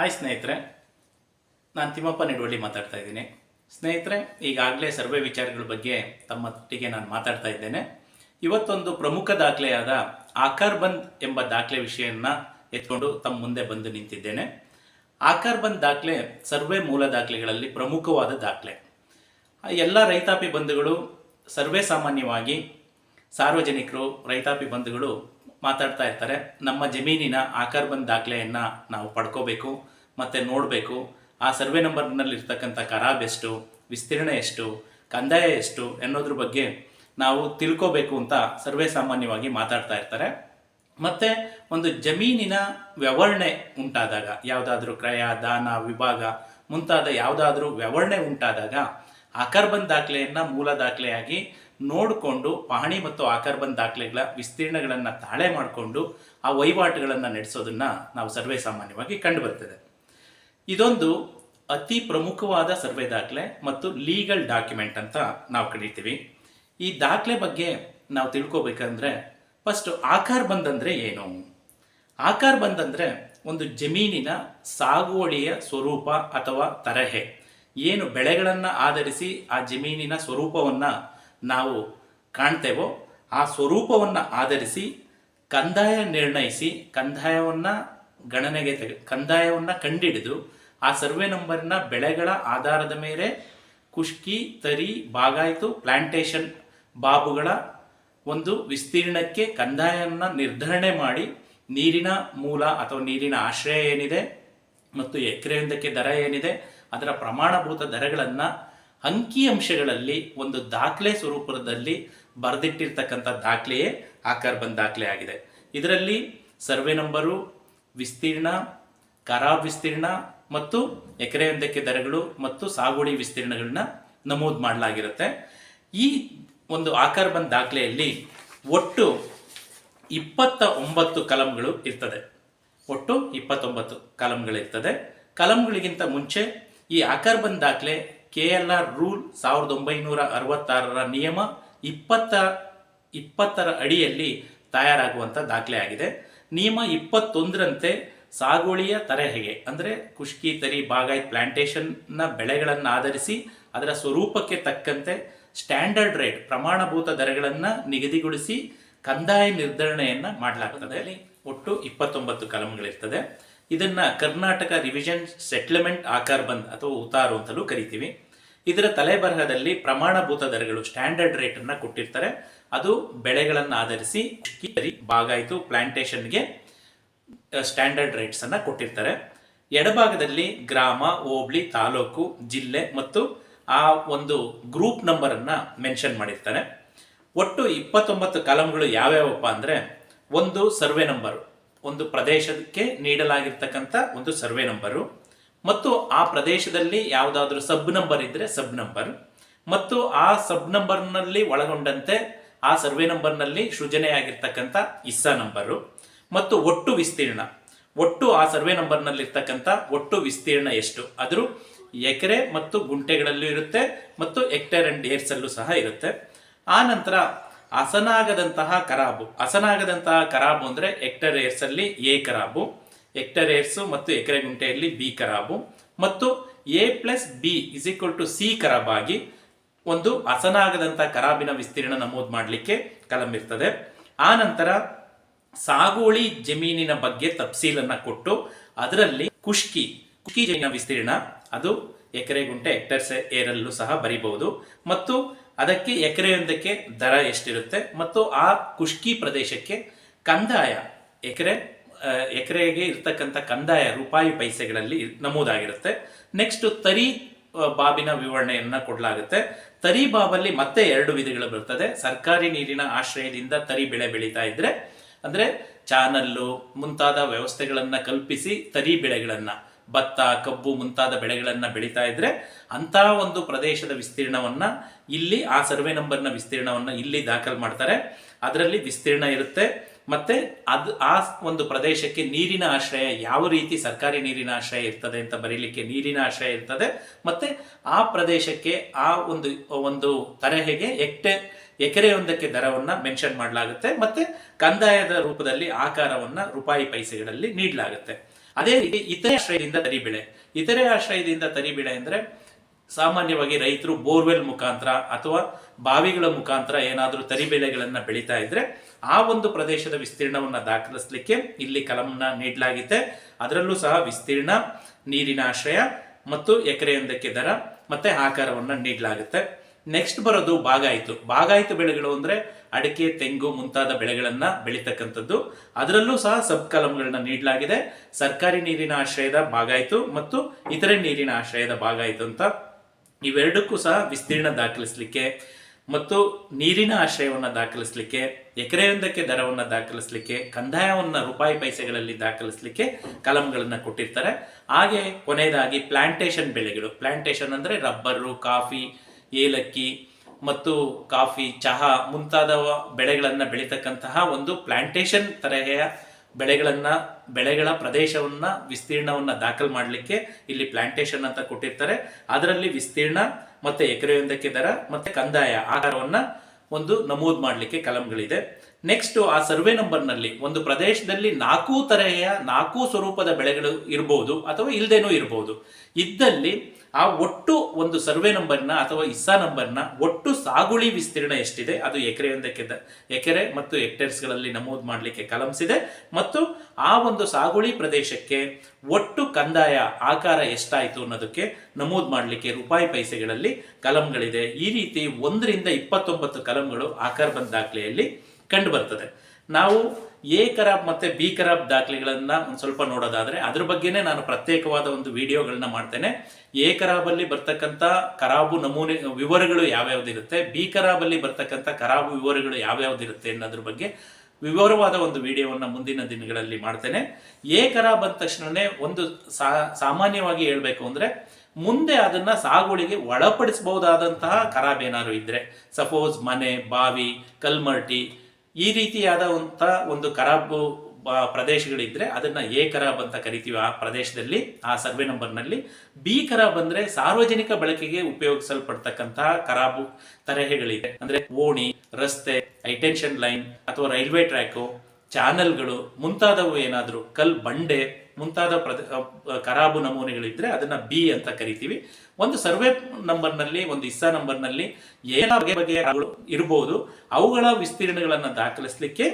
Hi ಸ್ನೇಹಿತರೆ. ನಾನು ತಿಮ್ಮಪ್ಪ ನಿಡುವಳ್ಳಿ ಮಾತಾಡ್ತಾ ಇದ್ದೀನಿ. ಸ್ನೇಹಿತರೆ, ಈಗಾಗಲೇ ಸರ್ವೆ ವಿಚಾರಗಳ ಬಗ್ಗೆ ತಮ್ಮೊಟ್ಟಿಗೆ ನಾನು ಮಾತಾಡ್ತಾ ಇದ್ದೇನೆ. ಇವತ್ತೊಂದು ಪ್ರಮುಖ ದಾಖಲೆಯಾದ ಆಕಾರ್ ಬಂದ್ ಎಂಬ ದಾಖಲೆ ವಿಷಯನ್ನ ಎತ್ಕೊಂಡು ತಮ್ಮ ಮುಂದೆ ಬಂದು ನಿಂತಿದ್ದೇನೆ. ಆಕಾರ್ ಬಂದ್ ದಾಖಲೆ ಸರ್ವೆ ಮೂಲ ದಾಖಲೆಗಳಲ್ಲಿ ಪ್ರಮುಖವಾದ ದಾಖಲೆ. ಎಲ್ಲ ರೈತಾಪಿ ಬಂಧುಗಳು ಸರ್ವೇ ಸಾಮಾನ್ಯವಾಗಿ ಸಾರ್ವಜನಿಕರು, ರೈತಾಪಿ ಬಂಧುಗಳು ಮಾತಾಡ್ತಾ ಇರ್ತಾರೆ. ನಮ್ಮ ಜಮೀನಿನ ಆಕಾರ್ ಬಂದ್ ದಾಖಲೆಯನ್ನು ನಾವು ಪಡ್ಕೋಬೇಕು. ಮತ್ತು ನೋಡಬೇಕು. ಆ ಸರ್ವೆ ನಂಬರ್ನಲ್ಲಿ ಇರ್ತಕ್ಕಂಥ ಖರಾಬ್ ಎಷ್ಟು, ವಿಸ್ತೀರ್ಣ ಎಷ್ಟು, ಕಂದಾಯ ಎಷ್ಟು ಅನ್ನೋದ್ರ ಬಗ್ಗೆ ನಾವು ತಿಳ್ಕೋಬೇಕು ಅಂತ ಸರ್ವೆ ಸಾಮಾನ್ಯವಾಗಿ ಮಾತಾಡ್ತಾ ಇರ್ತಾರೆ. ಮತ್ತೆ ಒಂದು ಜಮೀನಿನ ವ್ಯವರಣೆ ಉಂಟಾದಾಗ, ಯಾವುದಾದ್ರೂ ಕ್ರಯ, ದಾನ, ವಿಭಾಗ ಮುಂತಾದ ಯಾವುದಾದ್ರೂ ವ್ಯವರಣೆ ಉಂಟಾದಾಗ ಆಕರ್ಬನ್ ದಾಖಲೆಯನ್ನು ಮೂಲ ದಾಖಲೆಯಾಗಿ ನೋಡಿಕೊಂಡು ಪಹಣಿ ಮತ್ತು ಆಕರ್ಬನ್ ದಾಖಲೆಗಳ ವಿಸ್ತೀರ್ಣಗಳನ್ನು ತಾಳೆ ಮಾಡಿಕೊಂಡು ಆ ವಹಿವಾಟುಗಳನ್ನು ನಡೆಸೋದನ್ನ ನಾವು ಸರ್ವೇ ಸಾಮಾನ್ಯವಾಗಿ ಕಂಡು ಬರ್ತದೆ ಇದೊಂದು ಅತಿ ಪ್ರಮುಖವಾದ ಸರ್ವೆ ದಾಖಲೆ ಮತ್ತು ಲೀಗಲ್ ಡಾಕ್ಯುಮೆಂಟ್ ಅಂತ ನಾವು ಕರಿತೀವಿ. ಈ ದಾಖಲೆ ಬಗ್ಗೆ ನಾವು ತಿಳ್ಕೊಬೇಕಂದ್ರೆ ಫಸ್ಟ್ ಆಕಾರ ಬಂದಂದ್ರೆ ಏನು? ಆಕಾರ ಬಂದಂದ್ರೆ ಒಂದು ಜಮೀನಿನ ಸಾಗುವಳಿಯ ಸ್ವರೂಪ ಅಥವಾ ತರಹೆ. ಏನು ಬೆಳೆಗಳನ್ನು ಆಧರಿಸಿ ಆ ಜಮೀನಿನ ಸ್ವರೂಪವನ್ನ ನಾವು ಕಾಣ್ತೇವೋ ಆ ಸ್ವರೂಪವನ್ನ ಆಧರಿಸಿ ಕಂದಾಯ ನಿರ್ಣಯಿಸಿ ಕಂದಾಯವನ್ನ ಗಣನೆಗೆ ತೆಗೆ ಕಂದಾಯವನ್ನ ಕಂಡಿಡಿದು ಆ ಸರ್ವೆ ನಂಬರ್ನ ಬೆಳೆಗಳ ಆಧಾರದ ಮೇಲೆ ಕುಷ್ಕಿ, ತರಿ, ಬಾಗಾಯಿತು ಪ್ಲಾಂಟೇಶನ್ ಬಾಬುಗಳ ಒಂದು ವಿಸ್ತೀರ್ಣಕ್ಕೆ ಕಂದಾಯವನ್ನು ನಿರ್ಧರಣೆ ಮಾಡಿ ನೀರಿನ ಮೂಲ ಅಥವಾ ನೀರಿನ ಆಶ್ರಯ ಏನಿದೆ ಮತ್ತು ಎಕರೆಯೊಂದಕ್ಕೆ ದರ ಏನಿದೆ, ಅದರ ಪ್ರಮಾಣಭೂತ ದರಗಳನ್ನು ಅಂಕಿಅಂಶಗಳಲ್ಲಿ ಒಂದು ದಾಖಲೆ ಸ್ವರೂಪದಲ್ಲಿ ಬರೆದಿಟ್ಟಿರ್ತಕ್ಕಂಥ ದಾಖಲೆಯೇ ಆ ಬಂದ್ ದಾಖಲೆ ಆಗಿದೆ. ಇದರಲ್ಲಿ ಸರ್ವೆ ನಂಬರು, ವಿಸ್ತೀರ್ಣ ಖರಾಬ್ ವಿಸ್ತೀರ್ಣ ಮತ್ತು ಎಕರೆಯೊಂದಕ್ಕೆ ದರಗಳು ಮತ್ತು ಸಾಗುವಳಿ ವಿಸ್ತೀರ್ಣಗಳನ್ನ ನಮೂದು ಮಾಡಲಾಗಿರುತ್ತೆ. ಈ ಒಂದು ಆಕಾರ ದಾಖಲೆಯಲ್ಲಿ ಒಟ್ಟು ಇಪ್ಪತ್ತ ಒಂಬತ್ತು ಕಲಂಗಳು ಇರ್ತದೆ. ಒಟ್ಟು ಇಪ್ಪತ್ತೊಂಬತ್ತು ಕಲಂಗಳಿರ್ತದೆ ಕಲಂಗಳಿಗಿಂತ ಮುಂಚೆ ಈ ಆಕಾರ್ ಬಂದ್ ದಾಖಲೆ ಕೆ ಎಲ್ ಆರ್ ರೂಲ್ ಸಾವಿರದ ಒಂಬೈನೂರ ಅರವತ್ತಾರರ ನಿಯಮ ಇಪ್ಪತ್ತ, ಇಪ್ಪತ್ತರ ಅಡಿಯಲ್ಲಿ ತಯಾರಾಗುವಂಥ ದಾಖಲೆ ಆಗಿದೆ. ನಿಯಮ ಇಪ್ಪತ್ತೊಂದರಂತೆ ಸಾಗುವಳಿಯ ತರಹೆಗೆ, ಅಂದರೆ ಕುಷ್ಕಿ, ತರಿ, ಬಾಗಾಯ್ ಪ್ಲಾಂಟೇಷನ್ನ ಬೆಳೆಗಳನ್ನು ಆಧರಿಸಿ ಅದರ ಸ್ವರೂಪಕ್ಕೆ ತಕ್ಕಂತೆ ಸ್ಟ್ಯಾಂಡರ್ಡ್ ರೇಟ್ ಪ್ರಮಾಣಭೂತ ದರಗಳನ್ನು ನಿಗದಿಗೊಳಿಸಿ ಕಂದಾಯ ನಿರ್ಧರಣೆಯನ್ನ ಮಾಡಲಾಗುತ್ತದೆ ಅಲ್ಲಿ ಒಟ್ಟು ಇಪ್ಪತ್ತೊಂಬತ್ತು ಕಲಂಗಳಿರ್ತದೆ. ಇದನ್ನ ಕರ್ನಾಟಕ ರಿವಿಷನ್ ಸೆಟ್ಲ್ಮೆಂಟ್ ಆಕಾರ್ ಬಂದ್ ಅಥವಾ ಉತಾರು ಅಂತಲೂ ಕರಿತೀವಿ. ಇದರ ತಲೆಬರಹದಲ್ಲಿ ಪ್ರಮಾಣಭೂತ ದರಗಳು ಸ್ಟ್ಯಾಂಡರ್ಡ್ ರೇಟ್ ಅನ್ನ ಕೊಟ್ಟಿರ್ತಾರೆ. ಅದು ಬೆಳೆಗಳನ್ನು ಆಧರಿಸಿ ಬಾಗಾಯಿತು ಪ್ಲಾಂಟೇಶನ್ಗೆ ಸ್ಟ್ಯಾಂಡರ್ಡ್ ರೇಟ್ಸ್ ಅನ್ನ ಕೊಟ್ಟಿರ್ತಾರೆ. ಎಡಭಾಗದಲ್ಲಿ ಗ್ರಾಮ, ಹೋಬಳಿ, ತಾಲೂಕು, ಜಿಲ್ಲೆ ಮತ್ತು ಆ ಒಂದು ಗ್ರೂಪ್ ನಂಬರ್ ಅನ್ನ ಮೆನ್ಷನ್ ಮಾಡಿರ್ತಾರೆ. ಒಟ್ಟು ಇಪ್ಪತ್ತೊಂಬತ್ತು ಕಾಲಮ್ಗಳು ಯಾವ್ಯಾವಪ್ಪ ಅಂದ್ರೆ ಒಂದು ಸರ್ವೆ ನಂಬರು ಒಂದು ಪ್ರದೇಶಕ್ಕೆ ನೀಡಲಾಗಿರ್ತಕ್ಕಂಥ ಒಂದು ಸರ್ವೆ ನಂಬರು ಮತ್ತು ಆ ಪ್ರದೇಶದಲ್ಲಿ ಯಾವುದಾದ್ರೂ ಸಬ್ ನಂಬರ್ ಇದ್ದರೆ ಸಬ್ ನಂಬರ್ ಮತ್ತು ಆ ಸಬ್ ನಂಬರ್ನಲ್ಲಿ ಒಳಗೊಂಡಂತೆ ಆ ಸರ್ವೆ ನಂಬರ್ನಲ್ಲಿ ಸೃಜನೆಯಾಗಿರ್ತಕ್ಕಂಥ ಇಸ್ಸಾ ನಂಬರು ಮತ್ತು ಒಟ್ಟು ವಿಸ್ತೀರ್ಣ. ಒಟ್ಟು ಆ ಸರ್ವೆ ನಂಬರ್ನಲ್ಲಿ ಇರ್ತಕ್ಕಂಥ ಒಟ್ಟು ವಿಸ್ತೀರ್ಣ ಎಷ್ಟು? ಆದರೂ ಎಕರೆ ಮತ್ತು ಗುಂಟೆಗಳಲ್ಲೂ ಇರುತ್ತೆ ಮತ್ತು ಹೆಕ್ಟೇರ್ ಅಂಡ್ ಏರ್ಸ್ ಅಲ್ಲೂ ಸಹ ಇರುತ್ತೆ. ಆ ನಂತರ ಹಸನಾಗದಂತಹ ಕರಾಬು. ಹಸನಾಗದಂತಹ ಕರಾಬು ಅಂದರೆ ಎಕ್ಟರ್ ಏರ್ಸ್ ಅಲ್ಲಿ ಎ ಕರಾಬು ಎಕ್ಟರ್ ಏರ್ಸ್ ಮತ್ತು ಎಕರೆ ಗುಂಟೆಯಲ್ಲಿ ಬಿ ಕರಾಬು ಮತ್ತು A plus B is equal to C ಕರಾಬಾಗಿ ಒಂದು ಹಸನಾಗದಂಥ ಕರಾಬಿನ ವಿಸ್ತೀರ್ಣ ನಮೂದು ಮಾಡಲಿಕ್ಕೆ ಕಲಂ ಇರ್ತದೆ. ಆ ನಂತರ ಸಾಗುವಳಿ ಜಮೀನಿನ ಬಗ್ಗೆ ತಪ್ಸೀಲನ್ನು ಕೊಟ್ಟು ಅದರಲ್ಲಿ ಕುಷ್ಕಿ ಕುಷ್ಕಿ ಜಮೀನ ವಿಸ್ತೀರ್ಣ ಅದು ಎಕರೆ ಗುಂಟೆ ಹೆಕ್ಟರ್ಸ್ ಏರಲ್ಲೂ ಸಹ ಬರಿಬಹುದು. ಮತ್ತು ಅದಕ್ಕೆ ಎಕರೆಯೊಂದಕ್ಕೆ ದರ ಎಷ್ಟಿರುತ್ತೆ ಮತ್ತು ಆ ಕುಷ್ಕಿ ಪ್ರದೇಶಕ್ಕೆ ಕಂದಾಯ ಎಕರೆ ಎಕರೆಗೆ ಇರ್ತಕ್ಕಂಥ ಕಂದಾಯ ರೂಪಾಯಿ ಪೈಸೆಗಳಲ್ಲಿ ನಮೂದಾಗಿರುತ್ತೆ. ನೆಕ್ಸ್ಟ್ ತರಿ ಬಾಬಿನ ವಿವರಣೆಯನ್ನ ಕೊಡಲಾಗುತ್ತೆ. ತರಿ ಬಾಬಲ್ಲಿ ಮತ್ತೆ ಎರಡು ವಿಧಗಳು ಬರ್ತದೆ. ಸರ್ಕಾರಿ ನೀರಿನ ಆಶ್ರಯದಿಂದ ತರಿ ಬೆಳೆ ಬೆಳೀತಾ ಇದ್ರೆ ಅಂದ್ರೆ ಚಾನಲ್ಲು ಮುಂತಾದ ವ್ಯವಸ್ಥೆಗಳನ್ನು ಕಲ್ಪಿಸಿ ತರಿ ಬೆಳೆಗಳನ್ನು, ಭತ್ತ, ಕಬ್ಬು ಮುಂತಾದ ಬೆಳೆಗಳನ್ನು ಬೆಳೀತಾ ಇದ್ದರೆ ಅಂತಹ ಒಂದು ಪ್ರದೇಶದ ವಿಸ್ತೀರ್ಣವನ್ನ ಇಲ್ಲಿ, ಆ ಸರ್ವೆ ನಂಬರ್ನ ವಿಸ್ತೀರ್ಣವನ್ನ ಇಲ್ಲಿ ದಾಖಲು ಮಾಡ್ತಾರೆ. ಅದರಲ್ಲಿ ವಿಸ್ತೀರ್ಣ ಇರುತ್ತೆ. ಮತ್ತೆ ಅದು, ಆ ಒಂದು ಪ್ರದೇಶಕ್ಕೆ ನೀರಿನ ಆಶ್ರಯ ಯಾವ ರೀತಿ ಸರ್ಕಾರಿ ನೀರಿನ ಆಶ್ರಯ ಇರ್ತದೆ ಅಂತ ಬರೀಲಿಕ್ಕೆ ನೀರಿನ ಆಶ್ರಯ ಇರ್ತದೆ. ಮತ್ತೆ ಆ ಪ್ರದೇಶಕ್ಕೆ ಆ ಒಂದು ಒಂದು ತರಹೆಗೆ ಹೆಕ್ಟೇರ್ ಎಕರೆಯೊಂದಕ್ಕೆ ದರವನ್ನ ಮೆನ್ಷನ್ ಮಾಡಲಾಗುತ್ತೆ ಮತ್ತೆ ಕಂದಾಯದ ರೂಪದಲ್ಲಿ ಆಕಾರವನ್ನ ರೂಪಾಯಿ ಪೈಸೆಗಳಲ್ಲಿ ನೀಡಲಾಗುತ್ತೆ. ಅದೇ ರೀತಿ ಇತರೆ ಆಶ್ರಯದಿಂದ ತರಿಬೇಳೆ. ಇತರೆ ಆಶ್ರಯದಿಂದ ತರಿಬೇಳೆ ಅಂದ್ರೆ ಸಾಮಾನ್ಯವಾಗಿ ರೈತರು ಬೋರ್ವೆಲ್ ಮುಖಾಂತರ ಅಥವಾ ಬಾವಿಗಳ ಮುಖಾಂತರ ಏನಾದರೂ ತರಿಬೇಳೆಗಳನ್ನು ಬೆಳೀತಾ ಇದ್ರೆ ಆ ಒಂದು ಪ್ರದೇಶದ ವಿಸ್ತೀರ್ಣವನ್ನ ದಾಖಲಿಸಲಿಕ್ಕೆ ಇಲ್ಲಿ ಕಲಂನ ನೀಡಲಾಗಿದೆ. ಅದರಲ್ಲೂ ಸಹ ವಿಸ್ತೀರ್ಣ, ನೀರಿನ ಆಶ್ರಯ ಮತ್ತು ಎಕರೆಯೊಂದಕ್ಕೆ ದರ ಮತ್ತೆ ಆಕಾರವನ್ನ ನೀಡಲಾಗುತ್ತೆ. ನೆಕ್ಸ್ಟ್ ಬರೋದು ಬಾಗಾಯಿತು ಬಾಗಾಯಿತು ಬೆಳೆಗಳು ಅಂದ್ರೆ ಅಡಿಕೆ, ತೆಂಗು ಮುಂತಾದ ಬೆಳೆಗಳನ್ನು ಬೆಳೀತಕ್ಕಂಥದ್ದು. ಅದರಲ್ಲೂ ಸಹ ಸಬ್ ಕಲಂಗಳನ್ನ ನೀಡಲಾಗಿದೆ. ಸರ್ಕಾರಿ ನೀರಿನ ಆಶ್ರಯದ ಬಾಗಾಯಿತು ಮತ್ತು ಇತರೆ ನೀರಿನ ಆಶ್ರಯದ ಬಾಗಾಯಿತು ಅಂತ ಇವೆರಡಕ್ಕೂ ಸಹ ವಿಸ್ತೀರ್ಣ ದಾಖಲಿಸಲಿಕ್ಕೆ ಮತ್ತು ನೀರಿನ ಆಶ್ರಯವನ್ನು ದಾಖಲಿಸಲಿಕ್ಕೆ, ಎಕರೆಯೊಂದಕ್ಕೆ ದರವನ್ನು ದಾಖಲಿಸಲಿಕ್ಕೆ, ಕಂದಾಯವನ್ನು ರೂಪಾಯಿ ಪೈಸೆಗಳಲ್ಲಿ ದಾಖಲಿಸಲಿಕ್ಕೆ ಕಲಂಗಳನ್ನು ಕೊಟ್ಟಿರ್ತಾರೆ. ಹಾಗೆ ಕೊನೆಯದಾಗಿ ಪ್ಲಾಂಟೇಶನ್ ಬೆಳೆಗಳು. ಪ್ಲಾಂಟೇಶನ್ ಅಂದರೆ ರಬ್ಬರು, ಕಾಫಿ ಏಲಕ್ಕಿ ಮತ್ತು ಕಾಫಿ, ಚಹಾ ಮುಂತಾದ ಬೆಳೆಗಳನ್ನು ಬೆಳೀತಕ್ಕಂತಹ ಒಂದು ಪ್ಲಾಂಟೇಶನ್ ತರಹೆಯ ಬೆಳೆಗಳನ್ನು, ಬೆಳೆಗಳ ಪ್ರದೇಶವನ್ನ, ವಿಸ್ತೀರ್ಣವನ್ನ ದಾಖಲು ಮಾಡಲಿಕ್ಕೆ ಇಲ್ಲಿ ಪ್ಲಾಂಟೇಶನ್ ಅಂತ ಕೊಟ್ಟಿರ್ತಾರೆ. ಅದರಲ್ಲಿ ವಿಸ್ತೀರ್ಣ ಮತ್ತೆ ಎಕರೆಯೊಂದಕ್ಕೆ ದರ ಮತ್ತೆ ಕಂದಾಯ ಆಹಾರವನ್ನು ಒಂದು ನಮೂದು ಮಾಡಲಿಕ್ಕೆ ಕಲಂಗಳಿದೆ. ನೆಕ್ಸ್ಟ್ ಆ ಸರ್ವೆ ನಂಬರ್ನಲ್ಲಿ ಒಂದು ಪ್ರದೇಶದಲ್ಲಿ ನಾಲ್ಕು ತರಹೆಯ, ನಾಲ್ಕು ಸ್ವರೂಪದ ಬೆಳೆಗಳು ಇರಬಹುದು ಅಥವಾ ಇಲ್ಲದೇನೂ ಇರಬಹುದು ಇದ್ದಲ್ಲಿ ಆ ಒಟ್ಟು ಒಂದು ಸರ್ವೆ ನಂಬರ್ನ ಅಥವಾ ಇಸ್ಸಾ ನಂಬರ್ನ ಒಟ್ಟು ಸಾಗುಳಿ ವಿಸ್ತೀರ್ಣ ಎಷ್ಟಿದೆ? ಅದು ಎಕರೆಯೊಂದಕ್ಕೆ ಒಂದಕ್ಕೆ ಎಕರೆ ಮತ್ತು ಹೆಕ್ಟೇರ್ಸ್ಗಳಲ್ಲಿ ನಮೂದು ಮಾಡಲಿಕ್ಕೆ ಕಲಂಸಿದೆ ಮತ್ತು ಆ ಒಂದು ಸಾಗುಳಿ ಪ್ರದೇಶಕ್ಕೆ ಒಟ್ಟು ಕಂದಾಯ ಆಕಾರ ಎಷ್ಟಾಯಿತು ಅನ್ನೋದಕ್ಕೆ ನಮೂದು ಮಾಡಲಿಕ್ಕೆ ರೂಪಾಯಿ ಪೈಸೆಗಳಲ್ಲಿ ಕಲಂಗಳಿದೆ ಈ ರೀತಿ ಒಂದರಿಂದ ಇಪ್ಪತ್ತೊಂಬತ್ತು ಕಲಂಗಳು ಆಕಾರ ಬಂದ ದಾಖಲೆಯಲ್ಲಿ ಕಂಡು ಬರ್ತದೆ. ನಾವು ಎ ಕರಾಬ್ ಮತ್ತೆ ಬಿ ಕರಾಬ್ ದಾಖಲೆಗಳನ್ನು ಒಂದು ಸ್ವಲ್ಪ ನೋಡೋದಾದ್ರೆ ಅದ್ರ ಬಗ್ಗೆನೇ ನಾನು ಪ್ರತ್ಯೇಕವಾದ ಒಂದು ವಿಡಿಯೋಗಳನ್ನ ಮಾಡ್ತೇನೆ. ಎ ಕರಾಬಲ್ಲಿ ಬರ್ತಕ್ಕಂಥ ಕರಾಬು ನಮೂನೆ ವಿವರಗಳು ಯಾವ್ಯಾವ್ದಿರುತ್ತೆ, ಬಿ ಕರಾಬಲ್ಲಿ ಬರ್ತಕ್ಕಂಥ ಕರಾಬು ವಿವರಗಳು ಯಾವ್ಯಾವ್ದಿರುತ್ತೆ ಅನ್ನೋದ್ರ ಬಗ್ಗೆ ವಿವರವಾದ ಒಂದು ವಿಡಿಯೋವನ್ನ ಮುಂದಿನ ದಿನಗಳಲ್ಲಿ ಮಾಡ್ತೇನೆ. ಎ ಕರಾಬ್ ಅಂದ ತಕ್ಷಣನೇ ಒಂದು ಸಾಮಾನ್ಯವಾಗಿ ಹೇಳಬೇಕು ಅಂದ್ರೆ ಮುಂದೆ ಅದನ್ನ ಸಾಗುವಳಿಗೆ ಒಳಪಡಿಸಬಹುದಾದಂತಹ ಖರಾಬ್ ಏನಾದ್ರು ಇದ್ದರೆ ಸಪೋಸ್ ಮನೆ, ಬಾವಿ, ಕಲ್ಮರ್ಟಿ ಈ ರೀತಿಯಾದಂಥ ಒಂದು ಖರಾಬು ಬ- ಪ್ರದೇಶಗಳಿದ್ರೆ ಅದನ್ನ ಎ ಖರಾಬ್ ಅಂತ ಕರಿತೀವಿ ಆ ಪ್ರದೇಶದಲ್ಲಿ, ಆ ಸರ್ವೆ ನಂಬರ್ನಲ್ಲಿ. ಬಿ ಖರಾಬ್ ಅಂದ್ರೆ ಸಾರ್ವಜನಿಕ ಬಳಕೆಗೆ ಉಪಯೋಗಿಸಲ್ಪಡ್ತಕ್ಕಂತಹ ಖರಾಬು ತರಹೆಗಳಿದೆ. ಅಂದ್ರೆ ಓಣಿ, ರಸ್ತೆ, ಐಟೆನ್ಷನ್ ಲೈನ್ ಅಥವಾ ರೈಲ್ವೆ ಟ್ರ್ಯಾಕು, ಚಾನಲ್ಗಳು, ಮುಂತಾದವು ಏನಾದರೂ ಕಲ್ ಬಂಡೆ, ಮುಂತಾದ ಪ್ರದ ಖರಾಬು ನಮೂನೆಗಳಿದ್ರೆ ಅದನ್ನ ಬಿ ಅಂತ ಕರಿತೀವಿ. ಒಂದು ಸರ್ವೆ ನಂಬರ್ನಲ್ಲಿ ಒಂದು ಇಸ್ಸಾ ನಂಬರ್ನಲ್ಲಿ ಏನ ಬಗೆ ಬಗೆಯ ಇರಬಹುದು ಅವುಗಳ ವಿಸ್ತೀರ್ಣಗಳನ್ನು ದಾಖಲಿಸಲಿಕ್ಕೆ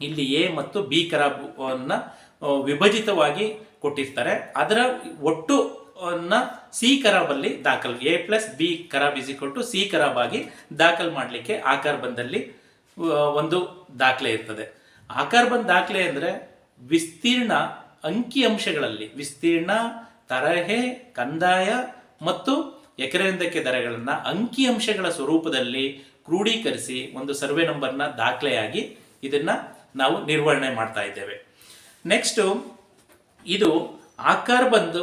ಇಲ್ಲಿ ಎ ಮತ್ತು ಬಿ ಕರಾಬನ್ನು ವಿಭಜಿತವಾಗಿ ಕೊಟ್ಟಿರ್ತಾರೆ. ಅದರ ಒಟ್ಟು ಅನ್ನು ಸಿ ಕರಾಬಲ್ಲಿ ದಾಖಲ್ ಎ ಪ್ಲಸ್ ಬಿ ಕರಾಬ್ ಇಸ್ ಈಕ್ವಲ್ ಟು ಸಿ ಕರಾಬ್ ದಾಖಲ್ ಮಾಡಲಿಕ್ಕೆ ಆಕಾರ ಬಂದಲ್ಲಿ ಅಹ್, ಒಂದು ದಾಖಲೆ ಇರ್ತದೆ. ಆಕಾರ ದಾಖಲೆ ಅಂದ್ರೆ ವಿಸ್ತೀರ್ಣ ಅಂಕಿ ಅಂಶಗಳಲ್ಲಿ ವಿಸ್ತೀರ್ಣ ತರಹೆ ಕಂದಾಯ ಮತ್ತು ಎಕರೆಯೊಂದಕ್ಕೆ ದರಗಳನ್ನು ಅಂಕಿಅಂಶಗಳ ಸ್ವರೂಪದಲ್ಲಿ ಕ್ರೋಢೀಕರಿಸಿ ಒಂದು ಸರ್ವೆ ನಂಬರ್ನ ದಾಖಲೆಯಾಗಿ ಇದನ್ನು ನಾವು ನಿರ್ವಹಣೆ ಮಾಡ್ತಾ ಇದ್ದೇವೆ. ನೆಕ್ಸ್ಟು ಇದು ಆಕಾರ ಬಂದು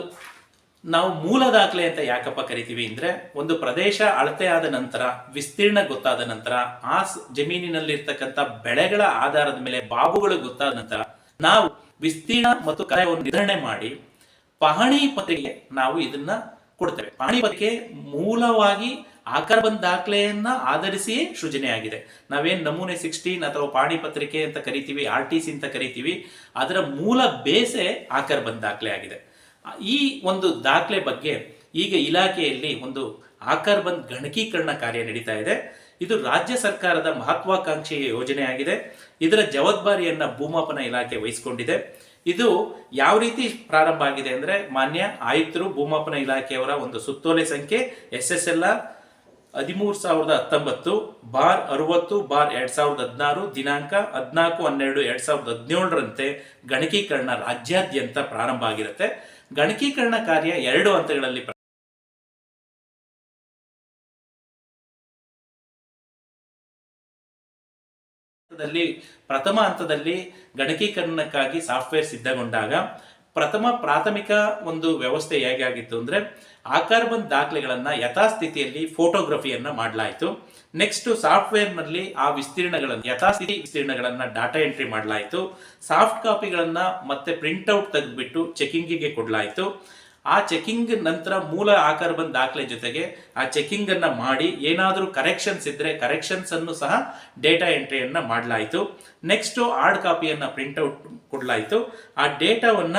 ನಾವು ಮೂಲ ದಾಖಲೆ ಅಂತ ಯಾಕಪ್ಪ ಕರಿತೀವಿ ಅಂದರೆ ಒಂದು ಪ್ರದೇಶ ಅಳತೆ ಆದ ನಂತರ, ವಿಸ್ತೀರ್ಣ ಗೊತ್ತಾದ ನಂತರ, ಆ ಜಮೀನಿನಲ್ಲಿರ್ತಕ್ಕಂಥ ಬೆಳೆಗಳ ಆಧಾರದ ಮೇಲೆ ಬಾಬುಗಳು ಗೊತ್ತಾದ ನಂತರ ನಾವು ವಿಸ್ತೀರ್ಣ ಮತ್ತು ಕಾಯವನ್ನು ನಿರ್ವಹಣೆ ಮಾಡಿ, ಪಹಣಿ ಪತ್ರಿಕೆ ನಾವು ಇದನ್ನ ಕೊಡ್ತೇವೆ. ಪಾಣಿಪತ್ರಿಕೆ ಮೂಲವಾಗಿ ಆಕರ್ಬನ್ ದಾಖಲೆಯನ್ನ ಆಧರಿಸಿಯೇ ಸೃಜನೆಯಾಗಿದೆ. ನಾವೇನ್ ನಮೂನೆ ಸಿಕ್ಸ್ಟೀನ್ ಅಥವಾ ಪಾಣಿ ಪತ್ರಿಕೆ ಅಂತ ಕರಿತೀವಿ ಆರ್ ಟಿ ಸಿ ಅಂತ ಕರಿತೀವಿ, ಅದರ ಮೂಲ ಬೇಸೆ ಆಕರ್ಬನ್ ದಾಖಲೆ ಆಗಿದೆ. ಈ ಒಂದು ದಾಖಲೆ ಬಗ್ಗೆ ಈಗ ಇಲಾಖೆಯಲ್ಲಿ ಒಂದು ಆಕರ್ಬನ್ ಗಣಕೀಕರಣ ಕಾರ್ಯ ನಡೀತಾ ಇದೆ. ಇದು ರಾಜ್ಯ ಸರ್ಕಾರದ ಮಹತ್ವಾಕಾಂಕ್ಷೆಯ ಯೋಜನೆಯಾಗಿದೆ. ಇದರ ಜವಾಬ್ದಾರಿಯನ್ನ ಭೂಮಾಪನ ಇಲಾಖೆ ವಹಿಸಿಕೊಂಡಿದೆ. ಇದು ಯಾವ ರೀತಿ ಪ್ರಾರಂಭ ಆಗಿದೆ ಅಂದ್ರೆ ಮಾನ್ಯ ಆಯುಕ್ತರು ಭೂಮಾಪನ ಇಲಾಖೆಯವರ ಒಂದು ಸುತ್ತೋಲೆ ಸಂಖ್ಯೆ ಎಸ್ ಎಸ್ ಎಲ್ ಹದಿಮೂರು ಸಾವಿರದ ಹತ್ತೊಂಬತ್ತು, ಬಾರ್ ಅರವತ್ತು, ಬಾರ್ ಎರಡ್ ಸಾವಿರದ ಹದಿನಾರು, ದಿನಾಂಕ ಹದಿನಾಲ್ಕು, ಹನ್ನೆರಡು, ಎರಡ್ ಸಾವಿರದ ಹದಿನೇಳರಂತೆ ಗಣಕೀಕರಣ ರಾಜ್ಯಾದ್ಯಂತ ಪ್ರಾರಂಭ ಆಗಿರುತ್ತೆ. ಗಣಕೀಕರಣ ಕಾರ್ಯ ಎರಡು ಹಂತಗಳಲ್ಲಿ ಹಂತದಲ್ಲಿ, ಪ್ರಥಮ ಹಂತದಲ್ಲಿ ಗಣಕೀಕರಣಕ್ಕಾಗಿ ಸಾಫ್ಟ್ವೇರ್ ಸಿದ್ಧಗೊಂಡಾಗ, ಪ್ರಥಮ ಪ್ರಾಥಮಿಕ ಒಂದು ವ್ಯವಸ್ಥೆ ಹೇಗಾಗಿತ್ತು ಅಂದ್ರೆ ಆಕಾರ ಕಾರ್ಬನ್ ದಾಖಲೆಗಳನ್ನು ಯಥಾಸ್ಥಿತಿಯಲ್ಲಿ ಫೋಟೋಗ್ರಫಿಯನ್ನ ಮಾಡಲಾಯಿತು. ನೆಕ್ಸ್ಟ್ ಸಾಫ್ಟ್ವೇರ್ನಲ್ಲಿ ಆ ವಿಸ್ತೀರ್ಣಗಳನ್ನು, ಯಥಾಸ್ಥಿತಿ ವಿಸ್ತೀರ್ಣಗಳನ್ನ ಡಾಟಾ ಎಂಟ್ರಿ ಮಾಡಲಾಯಿತು. ಸಾಫ್ಟ್ ಕಾಪಿಗಳನ್ನು ಮತ್ತೆ ಪ್ರಿಂಟ್ಔಟ್ ತೆಗೆದುಬಿಟ್ಟು ಚೆಕಿಂಗಿಗೆ ಕೊಡಲಾಯಿತು. ಆ ಚೆಕಿಂಗ್ ನಂತರ ಮೂಲ ಆಕಾರ ಬಂದ ದಾಖಲೆ ಜೊತೆಗೆ ಆ ಚೆಕಿಂಗ್ ಅನ್ನ ಮಾಡಿ ಏನಾದರೂ ಕರೆಕ್ಷನ್ಸ್ ಇದ್ರೆ ಕರೆಕ್ಷನ್ಸ್ ಅನ್ನು ಸಹ ಡೇಟಾ ಎಂಟ್ರಿಯನ್ನ ಮಾಡಲಾಯಿತು. ನೆಕ್ಸ್ಟ್ ಹಾರ್ಡ್ ಕಾಪಿಯನ್ನ ಪ್ರಿಂಟ್ಔಟ್ ಕೊಡಲಾಯಿತು. ಆ ಡೇಟಾವನ್ನ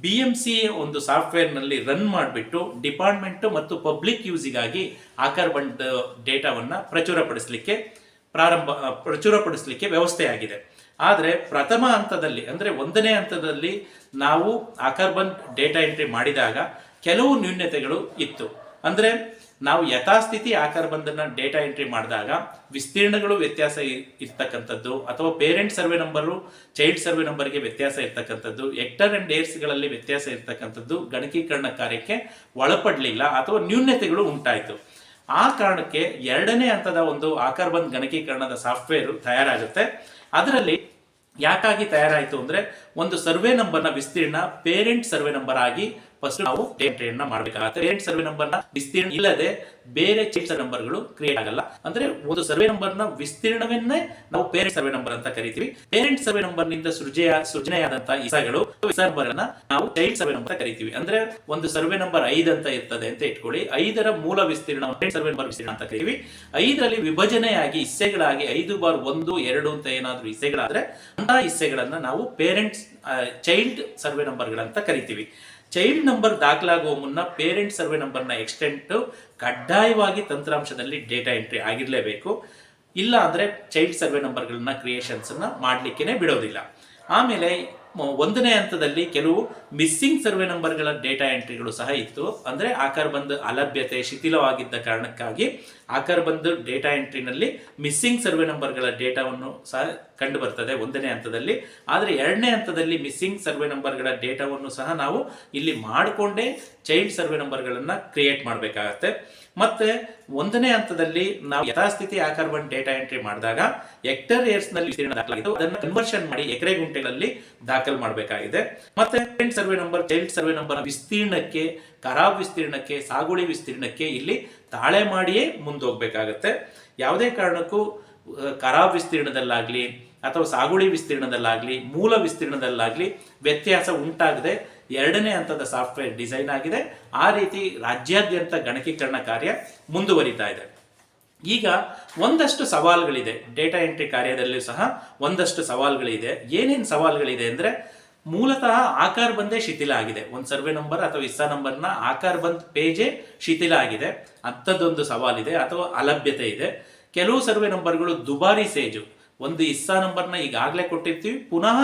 ಬಿ ಎಂ ಸಿ ಒಂದು ಸಾಫ್ಟ್ವೇರ್ನಲ್ಲಿ ರನ್ ಮಾಡಿಬಿಟ್ಟು ಡಿಪಾರ್ಟ್ಮೆಂಟ್ ಮತ್ತು ಪಬ್ಲಿಕ್ ಯೂಸಿಗಾಗಿ ಆಕಾರ ಬಂದ ಡೇಟಾವನ್ನ ಪ್ರಚುರಪಡಿಸಲಿಕ್ಕೆ ಪ್ರಾರಂಭ, ಪ್ರಚುರಪಡಿಸಲಿಕ್ಕೆ ವ್ಯವಸ್ಥೆ ಆಗಿದೆ ಆದರೆ ಪ್ರಥಮ ಹಂತದಲ್ಲಿ, ಅಂದರೆ ಒಂದನೇ ಹಂತದಲ್ಲಿ ನಾವು ಆಕರ್ಬನ್ ಡೇಟಾ ಎಂಟ್ರಿ ಮಾಡಿದಾಗ ಕೆಲವು ನ್ಯೂನ್ಯತೆಗಳು ಇತ್ತು. ಅಂದರೆ ನಾವು ಯಥಾಸ್ಥಿತಿ ಆ ಬಂದನ್ನ ಡೇಟಾ ಎಂಟ್ರಿ ಮಾಡಿದಾಗ ವಿಸ್ತೀರ್ಣಗಳು ವ್ಯತ್ಯಾಸ ಇರ್ತಕ್ಕಂಥದ್ದು, ಅಥವಾ parent survey number child survey ನಂಬರ್ಗೆ ವ್ಯತ್ಯಾಸ ಇರ್ತಕ್ಕಂಥದ್ದು ಎಕ್ಟರ್ ಅಂಡ್ ಏರ್ಸ್ಗಳಲ್ಲಿ ವ್ಯತ್ಯಾಸ ಇರ್ತಕ್ಕಂಥದ್ದು ಗಣಕೀಕರಣ ಕಾರ್ಯಕ್ಕೆ ಒಳಪಡಲಿಲ್ಲ ಅಥವಾ ನ್ಯೂನ್ಯತೆಗಳು ಉಂಟಾಯಿತು. ಆ ಕಾರಣಕ್ಕೆ ಎರಡನೇ ಹಂತದ ಒಂದು ಆಕಾರ ಬಂದ್ ಗಣಕೀಕರಣದ ಸಾಫ್ಟ್ವೇರ್ ತಯಾರಾಗುತ್ತೆ. ಅದರಲ್ಲಿ ಯಾಕಾಗಿ ತಯಾರಾಯಿತು ಅಂದರೆ ಒಂದು ಸರ್ವೆ ನಂಬರ್ನ ವಿಸ್ತೀರ್ಣ ಪೇರೆಂಟ್ ಸರ್ವೆ ನಂಬರ್ ಆಗಿ ಫಸ್ಟ್ ನಾವು ಎಂಟ್ರಿಯನ್ನ ಮಾಡಬೇಕಾಗುತ್ತೆ. ಪೇರೆಂಟ್ ಸರ್ವೆ ನಂಬರ್ನ ವಿಸ್ತೀರ್ಣ ಇಲ್ಲದೆ ಬೇರೆ ಸರ್ವೆ ನಂಬರ್ಗಳು ಕ್ರಿಯೇಟ್ ಆಗಲ್ಲ. ಅಂದ್ರೆ ಒಂದು ಸರ್ವೆ ನಂಬರ್ನ ವಿಸ್ತೀರ್ಣವನ್ನೇ ನಾವು ಪೇರೆಂಟ್ ಸರ್ವೆ ನಂಬರ್ ಅಂತ ಕರಿತೀವಿ. ಪೇರೆಂಟ್ ಸರ್ವೆ ನಂಬರ್ನಿಂದ ಸೃಜೆಯ ಸೃಜನೆಯಾದಂತಹ ಇಸಗಳು ಇಸ ನಂಬರ್ ಅನ್ನ ನಾವು ಚೈಲ್ಡ್ ಸರ್ವೆ ನಂಬರ್ ಕರಿತೀವಿ. ಅಂದ್ರೆ ಒಂದು ಸರ್ವೆ ನಂಬರ್ ಐದು ಅಂತ ಇರ್ತದೆ ಅಂತ ಇಟ್ಕೊಳ್ಳಿ. ಐದರ ಮೂಲ ವಿಸ್ತೀರ್ಣ ಸರ್ವೆ ನಂಬರ್ ವಿಸ್ತೀರ್ಣ ಅಂತ ಕರಿತೀವಿ. ಐದರಲ್ಲಿ ವಿಭಜನೆಯಾಗಿ ಇಸ್ಸೆಗಳಾಗಿ ಐದು ಬಾರ್ ಒಂದು, ಎರಡು ಅಂತ ಏನಾದ್ರೂ ಇಸ್ಸೆಗಳಾದ್ರೆ ಅಂತ ಇಸ್ಸೆಗಳನ್ನ ನಾವು ಪೇರೆಂಟ್ಸ್ ಚೈಲ್ಡ್ ಸರ್ವೆ ನಂಬರ್ ಗಳಂತ ಕರಿತೀವಿ. ಚೈಲ್ಡ್ ನಂಬರ್ ದಾಖಲಾಗುವ ಮುನ್ನ ಪೇರೆಂಟ್ ಸರ್ವೆ ನಂಬರ್ನ ಎಕ್ಸ್ಟೆಂಟ್ ಕಡ್ಡಾಯವಾಗಿ ತಂತ್ರಾಂಶದಲ್ಲಿ ಡೇಟಾ ಎಂಟ್ರಿ ಆಗಿರಲೇಬೇಕು. ಇಲ್ಲ ಅಂದರೆ ಚೈಲ್ಡ್ ಸರ್ವೆ ನಂಬರ್ಗಳನ್ನ ಕ್ರಿಯೇಷನ್ಸನ್ನು ಮಾಡಲಿಕ್ಕೇ ಬಿಡೋದಿಲ್ಲ. ಆಮೇಲೆ ಒಂದನೇ ಹಂತದಲ್ಲಿ ಕೆಲವು ಮಿಸ್ಸಿಂಗ್ ಸರ್ವೆ ನಂಬರ್ಗಳ ಡೇಟಾ ಎಂಟ್ರಿಗಳು ಸಹ ಇತ್ತು. ಅಂದ್ರೆ ಆಕಾರ ಬಂದ್ ಅಲಭ್ಯತೆ ಶಿಥಿಲವಾಗಿದ್ದ ಕಾರಣಕ್ಕಾಗಿ ಆಕಾರ ಬಂದ್ ಡೇಟಾ ಎಂಟ್ರಿನಲ್ಲಿ ಮಿಸ್ಸಿಂಗ್ ಸರ್ವೆ ನಂಬರ್ಗಳ ಡೇಟಾವನ್ನು ಸಹ ಕಂಡು ಬರ್ತದೆ ಒಂದನೇ ಹಂತದಲ್ಲಿ. ಆದರೆ ಎರಡನೇ ಹಂತದಲ್ಲಿ ಮಿಸ್ಸಿಂಗ್ ಸರ್ವೆ ನಂಬರ್ಗಳ ಡೇಟಾವನ್ನು ಸಹ ನಾವು ಇಲ್ಲಿ ಮಾಡಿಕೊಂಡೇ ಚೈಲ್ಡ್ ಸರ್ವೆ ನಂಬರ್ಗಳನ್ನು ಕ್ರಿಯೇಟ್ ಮಾಡಬೇಕಾಗತ್ತೆ. ಮತ್ತೆ ಒಂದನೇ ಹಂತದಲ್ಲಿ ನಾವು ಯಥಾಸ್ಥಿತಿ ಆಕಾರ ಬಂದ್ ಡೇಟಾ ಎಂಟ್ರಿ ಮಾಡಿದಾಗ ಏರ್ಸ್ನಲ್ಲಿ ವಿಸ್ತೀರ್ಣ ದಾಖಲಾಗಿತ್ತು ಅದನ್ನು ಕನ್ವರ್ಷನ್ ಮಾಡಿ ಎಕರೆ ಗುಂಟೆಗಳಲ್ಲಿ ದಾಖಲು ಮಾಡಬೇಕಾಗಿದೆ. ಮತ್ತೆ survey number child survey number ವಿಸ್ತೀರ್ಣಕ್ಕೆ, ಕರಾಬ್ ವಿಸ್ತೀರ್ಣಕ್ಕೆ, ಸಾಗುಳಿ ವಿಸ್ತೀರ್ಣಕ್ಕೆ ಇಲ್ಲಿ ತಾಳೆ ಮಾಡಿಯೇ ಮುಂದೋಗ್ಬೇಕಾಗತ್ತೆ. ಯಾವುದೇ ಕಾರಣಕ್ಕೂ ಕರಾಬ್ ವಿಸ್ತೀರ್ಣದಲ್ಲಾಗ್ಲಿ ಅಥವಾ ಸಾಗುಳಿ ವಿಸ್ತೀರ್ಣದಲ್ಲಾಗ್ಲಿ, ಮೂಲ ವಿಸ್ತೀರ್ಣದಲ್ಲಾಗ್ಲಿ ವ್ಯತ್ಯಾಸ ಉಂಟಾಗದೆ ಎರಡನೇ ಹಂತದ ಸಾಫ್ಟ್ವೇರ್ ಡಿಸೈನ್ ಆಗಿದೆ. ಆ ರೀತಿ ರಾಜ್ಯಾದ್ಯಂತ ಗಣಕೀಕರಣ ಕಾರ್ಯ ಮುಂದುವರಿತಾ ಇದೆ. ಈಗ ಒಂದಷ್ಟು ಸವಾಲುಗಳಿದೆ. ಡೇಟಾ ಎಂಟ್ರಿ ಕಾರ್ಯದಲ್ಲೂ ಸಹ ಒಂದಷ್ಟು ಸವಾಲುಗಳಿದೆ. ಏನೇನು ಸವಾಲುಗಳಿದೆ ಅಂದ್ರೆ ಮೂಲತಃ ಆಕಾರ ಬಂದೇ ಶಿಥಿಲ ಆಗಿದೆ. ಒಂದು ಸರ್ವೆ ನಂಬರ್ ಅಥವಾ ಇಸ್ಸಾ ನಂಬರ್ನ ಆಕಾರ ಬಂದ್ ಪೇಜೇ ಶಿಥಿಲ ಆಗಿದೆ. ಅಂಥದ್ದೊಂದು ಸವಾಲಿದೆ ಅಥವಾ ಅಲಭ್ಯತೆ ಇದೆ. ಕೆಲವು ಸರ್ವೆ ನಂಬರ್ಗಳು ದುಬಾರಿ ಸೇಜು. ಒಂದು ಇಸ್ಸಾ ನಂಬರ್ನ ಈಗಾಗಲೇ ಕೊಟ್ಟಿರ್ತೀವಿ. ಪುನಃ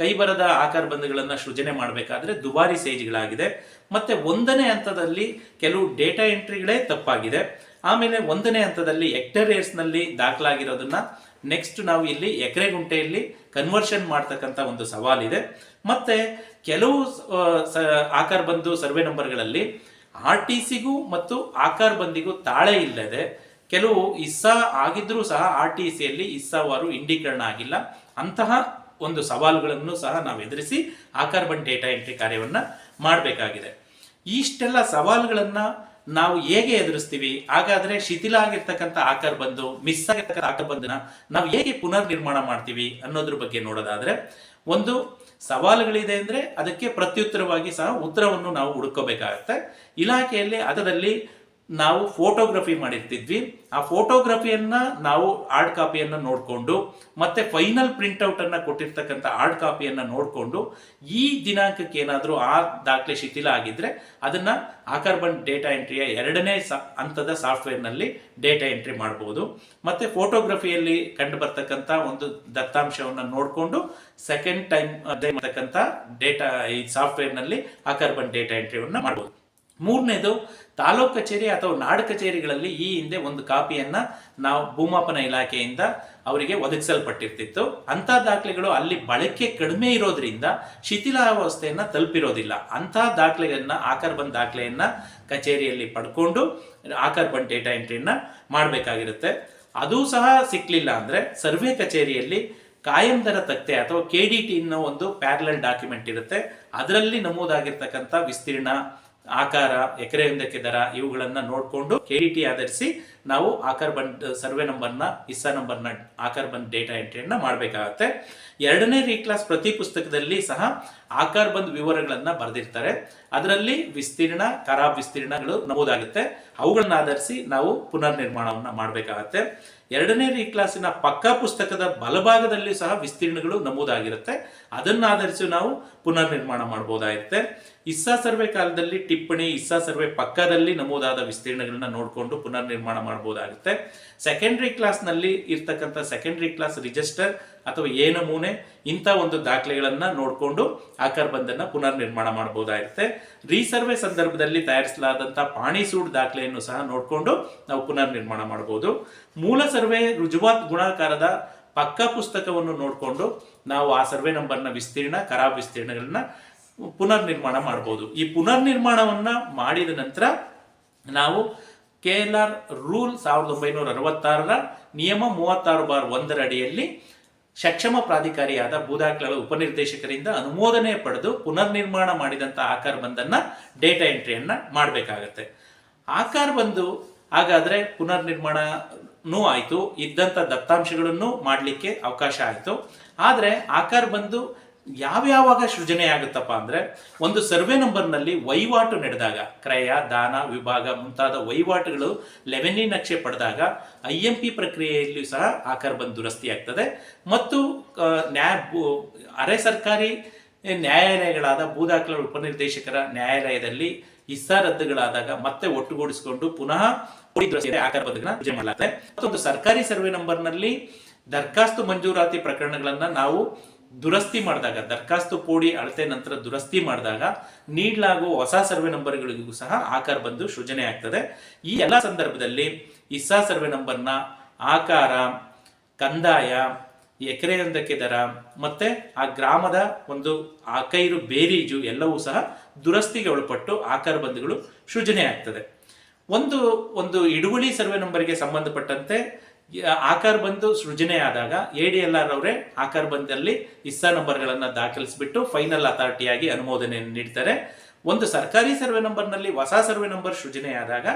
ಕೈ ಬರದ ಆಕಾರ ಬಂಧಗಳನ್ನ ಸೃಜನೆ ಮಾಡಬೇಕಾದ್ರೆ ದುಬಾರಿ ಸೇಜ್ಗಳಾಗಿದೆ. ಮತ್ತೆ ಒಂದನೇ ಹಂತದಲ್ಲಿ ಕೆಲವು ಡೇಟಾ ಎಂಟ್ರಿಗಳೇ ತಪ್ಪಾಗಿದೆ. ಆಮೇಲೆ ಒಂದನೇ ಹಂತದಲ್ಲಿ ಹೆಕ್ಟರ್ನಲ್ಲಿ ದಾಖಲಾಗಿರೋದನ್ನ ನೆಕ್ಸ್ಟ್ ನಾವು ಇಲ್ಲಿ ಎಕರೆ ಗುಂಟೆಯಲ್ಲಿ ಕನ್ವರ್ಷನ್ ಮಾಡ್ತಕ್ಕಂಥ ಒಂದು ಸವಾಲಿದೆ. ಮತ್ತೆ ಕೆಲವು ಆಕಾರ ಬಂದು ಸರ್ವೆ ನಂಬರ್ಗಳಲ್ಲಿ ಆರ್ ಟಿ ಸಿಗೂ ಮತ್ತು ಆಕಾರ ಬಂದಿಗೂ ತಾಳೆ ಇಲ್ಲದೆ ಕೆಲವು ಇಸ್ಸಾ ಆಗಿದ್ರೂ ಸಹ ಆರ್ ಟಿ ಸಿಯಲ್ಲಿ ಇಸ್ಸಾವಾರು ಇಂಡೀಕರಣ ಆಗಿಲ್ಲ. ಅಂತಹ ಒಂದು ಸವಾಲುಗಳನ್ನು ಸಹ ನಾವು ಎದುರಿಸಿ ಆಕಾರ್ಬನ್ ಡೇಟಾ ಎಂಟ್ರಿ ಕಾರ್ಯವನ್ನು ಮಾಡಬೇಕಾಗಿದೆ. ಇಷ್ಟೆಲ್ಲ ಸವಾಲುಗಳನ್ನು ನಾವು ಹೇಗೆ ಎದುರಿಸ್ತೀವಿ? ಹಾಗಾದ್ರೆ ಶಿಥಿಲ ಆಗಿರ್ತಕ್ಕಂಥ ಆಕಾರ ಬಂದು, ಮಿಸ್ ಆಗಿರ್ತಕ್ಕಂಥ ಆಕಾರ ಬಂದನ್ನ ನಾವು ಹೇಗೆ ಪುನರ್ ನಿರ್ಮಾಣ ಮಾಡ್ತೀವಿ ಅನ್ನೋದ್ರ ಬಗ್ಗೆ ನೋಡೋದಾದ್ರೆ, ಒಂದು ಸವಾಲುಗಳಿದೆ ಅಂದ್ರೆ ಅದಕ್ಕೆ ಪ್ರತ್ಯುತ್ತರವಾಗಿ ಸಹ ಉತ್ತರವನ್ನು ನಾವು ಹುಡುಕೋಬೇಕಾಗತ್ತೆ. ಇಲಾಖೆಯಲ್ಲಿ ಅದರಲ್ಲಿ ನಾವು ಫೋಟೋಗ್ರಫಿ ಮಾಡಿರ್ತಿದ್ವಿ. ಆ ಫೋಟೋಗ್ರಫಿಯನ್ನ ನಾವು ಹಾರ್ಡ್ ಕಾಪಿಯನ್ನ ನೋಡಿಕೊಂಡು, ಮತ್ತೆ ಫೈನಲ್ ಪ್ರಿಂಟ್ಔಟ್ ಅನ್ನ ಕೊಟ್ಟಿರ್ತಕ್ಕಂಥ ಹಾರ್ಡ್ ಕಾಪಿಯನ್ನ ನೋಡಿಕೊಂಡು, ಈ ದಿನಾಂಕಕ್ಕೆ ಏನಾದರೂ ಆ ದಾಖಲೆ ಶಿಥಿಲ ಆಗಿದ್ರೆ ಅದನ್ನ ಆಕಾರ ಬಂದ್ ಡೇಟಾ ಎಂಟ್ರಿಯ ಎರಡನೇ ಹಂತದ ಸಾಫ್ಟ್ವೇರ್ನಲ್ಲಿ ಡೇಟಾ ಎಂಟ್ರಿ ಮಾಡಬಹುದು ಮತ್ತೆ ಫೋಟೋಗ್ರಫಿಯಲ್ಲಿ ಕಂಡು ಬರ್ತಕ್ಕಂಥ ಒಂದು ದತ್ತಾಂಶವನ್ನು ನೋಡಿಕೊಂಡು ಸೆಕೆಂಡ್ ಟೈಮ್ ಡೇಟಾ ಈ ಸಾಫ್ಟ್ವೇರ್ನಲ್ಲಿ ಆಕಾರ ಬಂದ್ ಡೇಟಾ ಎಂಟ್ರಿಯನ್ನ ಮಾಡಬಹುದು ಮೂರನೇದು, ತಾಲೂಕ್ ಕಚೇರಿ ಅಥವಾ ನಾಡು ಕಚೇರಿಗಳಲ್ಲಿ ಈ ಹಿಂದೆ ಒಂದು ಕಾಪಿಯನ್ನ ನಾವು ಭೂಮಾಪನ ಇಲಾಖೆಯಿಂದ ಅವರಿಗೆ ಒದಗಿಸಲ್ಪಟ್ಟಿರ್ತಿತ್ತು. ಅಂಥ ದಾಖಲೆಗಳು ಅಲ್ಲಿ ಬಳಕೆ ಕಡಿಮೆ ಇರೋದ್ರಿಂದ ಶಿಥಿಲಾವಸ್ಥೆಯನ್ನು ತಲುಪಿರೋದಿಲ್ಲ. ಅಂಥ ದಾಖಲೆಗಳನ್ನ, ಆಕಾರ ಬಂದ್ ದಾಖಲೆಯನ್ನ ಕಚೇರಿಯಲ್ಲಿ ಪಡ್ಕೊಂಡು ಆಕಾರ ಬಂದ್ ಡೇಟಾ ಎಂಟ್ರಿಯನ್ನ ಮಾಡಬೇಕಾಗಿರುತ್ತೆ. ಅದು ಸಹ ಸಿಕ್ಕಲಿಲ್ಲ ಅಂದ್ರೆ ಸರ್ವೆ ಕಚೇರಿಯಲ್ಲಿ ಕಾಯಂ ದರ ತಕ್ತೆ ಅಥವಾ ಕೆ ಡಿ ಟಿ ಅನ್ನೋ ಒಂದು ಪ್ಯಾರಲಲ್ ಡಾಕ್ಯುಮೆಂಟ್ ಇರುತ್ತೆ. ಅದರಲ್ಲಿ ನಮೂದಾಗಿರ್ತಕ್ಕಂಥ ವಿಸ್ತೀರ್ಣ ಆಕಾರ ಎಕರೆ ಹಿಂದಕ್ಕೆ ದರ ಇವುಗಳನ್ನ ನೋಡಿಕೊಂಡು ಕೆ ಡಿ ಟಿ ಆಧರಿಸಿ ನಾವು ಆಕಾರ ಬಂದ್, ಸರ್ವೆ ನಂಬರ್ನ, ಇಸ್ಸಾ ನಂಬರ್ನ, ಆಕಾರ ಬಂದ್ ಡೇಟಾ ಎಂಟ್ರಿಯನ್ನ ಮಾಡಬೇಕಾಗತ್ತೆ. ಎರಡನೇ ರೀಕ್ಲಾಸ್ ಪ್ರತಿ ಪುಸ್ತಕದಲ್ಲಿ ಸಹ ಆಕಾರ ಬಂದ್ ವಿವರಗಳನ್ನ ಬರೆದಿರ್ತಾರೆ. ಅದರಲ್ಲಿ ವಿಸ್ತೀರ್ಣ, ಖರಾಬ್ ವಿಸ್ತೀರ್ಣಗಳು ನಮೂದಾಗುತ್ತೆ. ಅವುಗಳನ್ನ ಆಧರಿಸಿ ನಾವು ಪುನರ್ ನಿರ್ಮಾಣವನ್ನ ಮಾಡಬೇಕಾಗತ್ತೆ. ಎರಡನೇ ರೀಕ್ಲಾಸಿನ ಪಕ್ಕ ಪುಸ್ತಕದ ಬಲಭಾಗದಲ್ಲಿ ಸಹ ವಿಸ್ತೀರ್ಣಗಳು ನಮೂದಾಗಿರುತ್ತೆ. ಅದನ್ನ ಆಧರಿಸಿ ನಾವು ಪುನರ್ ನಿರ್ಮಾಣ ಮಾಡಬಹುದಾಗಿರುತ್ತೆ ಇಸ್ಸಾ ಸರ್ವೆ ಕಾಲದಲ್ಲಿ ಟಿಪ್ಪಣಿ, ಇಸ್ಸಾ ಸರ್ವೆ ಪಕ್ಕದಲ್ಲಿ ನಮೂದಾದ ವಿಸ್ತೀರ್ಣಗಳನ್ನ ನೋಡಿಕೊಂಡು ಪುನರ್ ನಿರ್ಮಾಣ ಮಾಡಬಹುದಾಗುತ್ತೆ ಸೆಕೆಂಡ್ರಿ ಕ್ಲಾಸ್ನಲ್ಲಿ ಇರ್ತಕ್ಕಂಥ ಸೆಕೆಂಡ್ರಿ ಕ್ಲಾಸ್ ರಿಜಿಸ್ಟರ್ ಅಥವಾ ಎ ನಮೂನೆ ಇಂಥ ಒಂದು ದಾಖಲೆಗಳನ್ನ ನೋಡಿಕೊಂಡು ಆಕಾರ ಬಂದನ್ನ ಪುನರ್ ನಿರ್ಮಾಣ ಮಾಡಬಹುದಾಗಿರುತ್ತೆ ರೀಸರ್ವೆ ಸಂದರ್ಭದಲ್ಲಿ ತಯಾರಿಸಲಾದಂತಹ ಪಾಣಿಸೂಡ್ ದಾಖಲೆಯನ್ನು ಸಹ ನೋಡಿಕೊಂಡು ನಾವು ಪುನರ್ ನಿರ್ಮಾಣ ಮಾಡಬಹುದು ಮೂಲ ಸರ್ವೆ ರುಜುವಾತ್ ಗುಣಾಕಾರದ ಪಕ್ಕ ಪುಸ್ತಕವನ್ನು ನೋಡಿಕೊಂಡು ನಾವು ಆ ಸರ್ವೆ ನಂಬರ್ನ ವಿಸ್ತೀರ್ಣ, ಖರಾಬ್ ವಿಸ್ತೀರ್ಣಗಳನ್ನ ಪುನರ್ ನಿರ್ಮಾಣ ಮಾಡಬಹುದು ಈ ಪುನರ್ ನಿರ್ಮಾಣವನ್ನ ಮಾಡಿದ ನಂತರ ನಾವು ಕೆ ಎಲ್ ಆರ್ ರೂಲ್ ಸಾವಿರದ ಒಂಬೈನೂರ ಅರವತ್ತಾರರ ನಿಯಮ ಮೂವತ್ತಾರು ಬಾರ್ ಒಂದರ ಅಡಿಯಲ್ಲಿ ಸಕ್ಷಮ ಪ್ರಾಧಿಕಾರಿಯಾದ ಭೂದಾಖಲೆಗಳ ಉಪನಿರ್ದೇಶಕರಿಂದ ಅನುಮೋದನೆ ಪಡೆದು ಪುನರ್ ನಿರ್ಮಾಣ ಮಾಡಿದಂಥ ಆಕಾರ ಬಂದನ್ನ ಡೇಟಾ ಎಂಟ್ರಿಯನ್ನ ಮಾಡಬೇಕಾಗತ್ತೆ. ಆಕಾರ ಬಂದು ಹಾಗಾದ್ರೆ ಪುನರ್ ನಿರ್ಮಾಣನೂ ಆಯಿತು ಇದ್ದಂಥ ದತ್ತಾಂಶಗಳನ್ನು ಮಾಡಲಿಕ್ಕೆ ಅವಕಾಶ ಆಯಿತು. ಆದರೆ ಆಕಾರ ಬಂದು ಯಾವ್ಯಾವಾಗ ಸೃಜನೆ ಆಗುತ್ತಪ್ಪ ಅಂದ್ರೆ ಒಂದು ಸರ್ವೆ ನಂಬರ್ನಲ್ಲಿ ವಹಿವಾಟು ನಡೆದಾಗ, ಕ್ರಯ, ದಾನ, ವಿಭಾಗ ಮುಂತಾದ ವಹಿವಾಟುಗಳು ಲೆವೆನಿ ನಕ್ಷೆ ಪಡೆದಾಗ ಐ ಎಂ ಪಿ ಪ್ರಕ್ರಿಯೆಯಲ್ಲಿಯೂ ಸಹ ಆಕಾರ ಬಂದು ದುರಸ್ತಿ ಆಗ್ತದೆ. ಮತ್ತು ನ್ಯಾಯ ಅರೆ ಸರ್ಕಾರಿ ನ್ಯಾಯಾಲಯಗಳಾದ ಭೂದಾಖಲೆ ಉಪನಿರ್ದೇಶಕರ ನ್ಯಾಯಾಲಯದಲ್ಲಿ ಇಸ್ಸಾ ರದ್ದುಗಳಾದಾಗ ಮತ್ತೆ ಒಟ್ಟುಗೂಡಿಸಿಕೊಂಡು ಪುನಃ ಆಕಾರ ಮಾಡಲಾಗುತ್ತೆ ಮತ್ತೊಂದು ಸರ್ಕಾರಿ ಸರ್ವೆ ನಂಬರ್ನಲ್ಲಿ ದರ್ಖಾಸ್ತು ಮಂಜೂರಾತಿ ಪ್ರಕರಣಗಳನ್ನ ನಾವು ದುರಸ್ತಿ ಮಾಡಿದಾಗ, ದರ್ಖಾಸ್ತು ಕೂಡಿ ಅಳತೆ ನಂತರ ದುರಸ್ತಿ ಮಾಡಿದಾಗ, ನೀಡಲಾಗುವ ಹೊಸ ಸರ್ವೆ ನಂಬರ್ಗಳಿಗೂ ಸಹ ಆಕಾರ ಬಂದು ಸೃಜನೆ ಆಗ್ತದೆ. ಈ ಎಲ್ಲ ಸಂದರ್ಭದಲ್ಲಿ ಇಸ್ಸಾ ಸರ್ವೆ ನಂಬರ್ನ ಆಕಾರ, ಕಂದಾಯ ಎಕರೆಯೊಂದಕ್ಕೆ ದರ, ಮತ್ತೆ ಆ ಗ್ರಾಮದ ಒಂದು ಆಕೈರು ಬೇರೀಜು ಎಲ್ಲವೂ ಸಹ ದುರಸ್ತಿಗೆ ಒಳಪಟ್ಟು ಆಕಾರ ಬಂಧುಗಳು ಸೃಜನೆ ಆಗ್ತದೆ. ಒಂದು ಒಂದು ಇಡುವಳಿ ಸರ್ವೆ ನಂಬರ್ಗೆ ಸಂಬಂಧಪಟ್ಟಂತೆ ಆಕಾರ ಬಂದು ಸೃಜನೆ ಆದಾಗ ಎ ಡಿ ಎಲ್ ಆರ್ ಅವರೇ ಆಕಾರ ಬಂದಲ್ಲಿ ಇಸ್ಸಾ ನಂಬರ್ಗಳನ್ನು ದಾಖಲಿಸಿಬಿಟ್ಟು ಫೈನಲ್ ಅಥಾರಿಟಿಯಾಗಿ ಅನುಮೋದನೆಯನ್ನು ನೀಡ್ತಾರೆ. ಒಂದು ಸರ್ಕಾರಿ ಸರ್ವೆ ನಂಬರ್ನಲ್ಲಿ ಹೊಸ ಸರ್ವೆ ನಂಬರ್ ಸೃಜನೆಯಾದಾಗ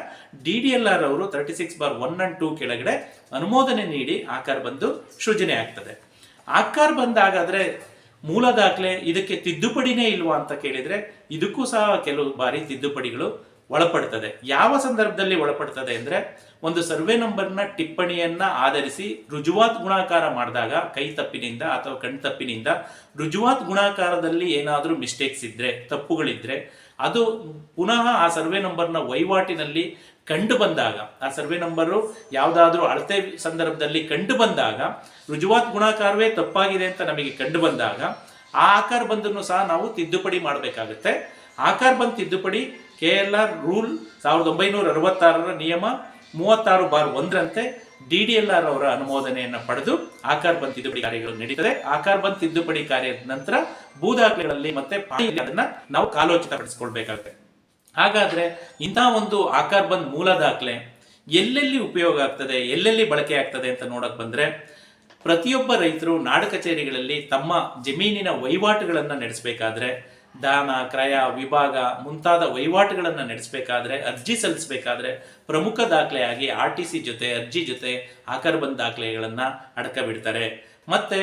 ಡಿ ಡಿ ಎಲ್ ಆರ್ ಅವರು thirty six bar one and two ಕೆಳಗಡೆ ಅನುಮೋದನೆ ನೀಡಿ ಆಕಾರ ಬಂದು ಸೃಜನೆ ಆಗ್ತದೆ. ಆಕಾರ ಬಂದಾಗಾದರೆ ಮೂಲ ದಾಖಲೆ ಇದಕ್ಕೆ ತಿದ್ದುಪಡಿನೇ ಇಲ್ವಾ ಅಂತ ಕೇಳಿದ್ರೆ ಇದಕ್ಕೂ ಸಹ ಕೆಲವು ಬಾರಿ ತಿದ್ದುಪಡಿಗಳು ಒಳಪಡ್ತದೆ. ಯಾವ ಸಂದರ್ಭದಲ್ಲಿ ಒಳಪಡ್ತದೆ ಅಂದ್ರೆ ಒಂದು ಸರ್ವೆ ನಂಬರ್ನ ಟಿಪ್ಪಣಿಯನ್ನ ಆಧರಿಸಿ ರುಜುವಾತ್ ಗುಣಾಕಾರ ಮಾಡಿದಾಗ, ಕೈ ತಪ್ಪಿನಿಂದ ಅಥವಾ ಕಣ್ ತಪ್ಪಿನಿಂದ ರುಜುವಾತ್ ಗುಣಾಕಾರದಲ್ಲಿ ಏನಾದರೂ ಮಿಸ್ಟೇಕ್ಸ್ ಇದ್ರೆ, ತಪ್ಪುಗಳಿದ್ರೆ, ಅದು ಪುನಃ ಆ ಸರ್ವೆ ನಂಬರ್ನ ವಹಿವಾಟಿನಲ್ಲಿ ಕಂಡು ಬಂದಾಗ, ಆ ಸರ್ವೆ ನಂಬರು ಯಾವುದಾದ್ರೂ ಅಳತೆ ಸಂದರ್ಭದಲ್ಲಿ ಕಂಡು ಬಂದಾಗ, ರುಜುವಾತ್ ಗುಣಾಕಾರವೇ ತಪ್ಪಾಗಿದೆ ಅಂತ ನಮಗೆ ಕಂಡು ಬಂದಾಗ, ಆ ಆಕಾರ ಬಂದನ್ನು ಸಹ ನಾವು ತಿದ್ದುಪಡಿ ಮಾಡಬೇಕಾಗುತ್ತೆ. ಆಕಾರ ಬಂದ್ ತಿದ್ದುಪಡಿ ಕೆ ಎಲ್ ಆರ್ ರೂಲ್ ಸಾವಿರದ ಒಂಬೈನೂರ ಅರವತ್ತಾರರ ನಿಯಮ ಮೂವತ್ತಾರು ಬಾರ್ ಒಂದರಂತೆ ಡಿ ಡಿ ಎಲ್ ಆರ್ ಅವರ ಅನುಮೋದನೆಯನ್ನು ಪಡೆದು ಆಕಾರ್ ಬಂದ್ ತಿದ್ದುಪಡಿ ಕಾರ್ಯಗಳು ನಡೀತದೆ. ಆಕಾರ ಬಂದ್ ತಿದ್ದುಪಡಿ ಕಾರ್ಯದ ನಂತರ ಭೂ ದಾಖಲೆಗಳಲ್ಲಿ ಮತ್ತೆ ಅದನ್ನ ನಾವು ಕಾಲೋಚಿತಪಡಿಸಿಕೊಳ್ಬೇಕಾಗುತ್ತೆ. ಹಾಗಾದ್ರೆ ಇಂತಹ ಒಂದು ಆಕಾರ ಬಂದ್ ಮೂಲ ದಾಖಲೆ ಎಲ್ಲೆಲ್ಲಿ ಉಪಯೋಗ ಆಗ್ತದೆ, ಎಲ್ಲೆಲ್ಲಿ ಬಳಕೆ ಆಗ್ತದೆ ಅಂತ ನೋಡಕ್ ಬಂದ್ರೆ ಪ್ರತಿಯೊಬ್ಬ ರೈತರು ನಾಡು ಕಚೇರಿಗಳಲ್ಲಿ ತಮ್ಮ ಜಮೀನಿನ ವಹಿವಾಟುಗಳನ್ನು ನಡೆಸಬೇಕಾದ್ರೆ ದಾನ, ಕ್ರಯ, ವಿಭಾಗ ಮುಂತಾದ ವಹಿವಾಟುಗಳನ್ನು ನಡೆಸಬೇಕಾದ್ರೆ, ಅರ್ಜಿ ಸಲ್ಲಿಸಬೇಕಾದ್ರೆ ಪ್ರಮುಖ ದಾಖಲೆಯಾಗಿ ಆರ್ ಟಿ ಸಿ ಜೊತೆ, ಅರ್ಜಿ ಜೊತೆ ಆಕರ್ಬನ್ ದಾಖಲೆಗಳನ್ನ ಅಡಕ ಬಿಡ್ತಾರೆ ಮತ್ತೆ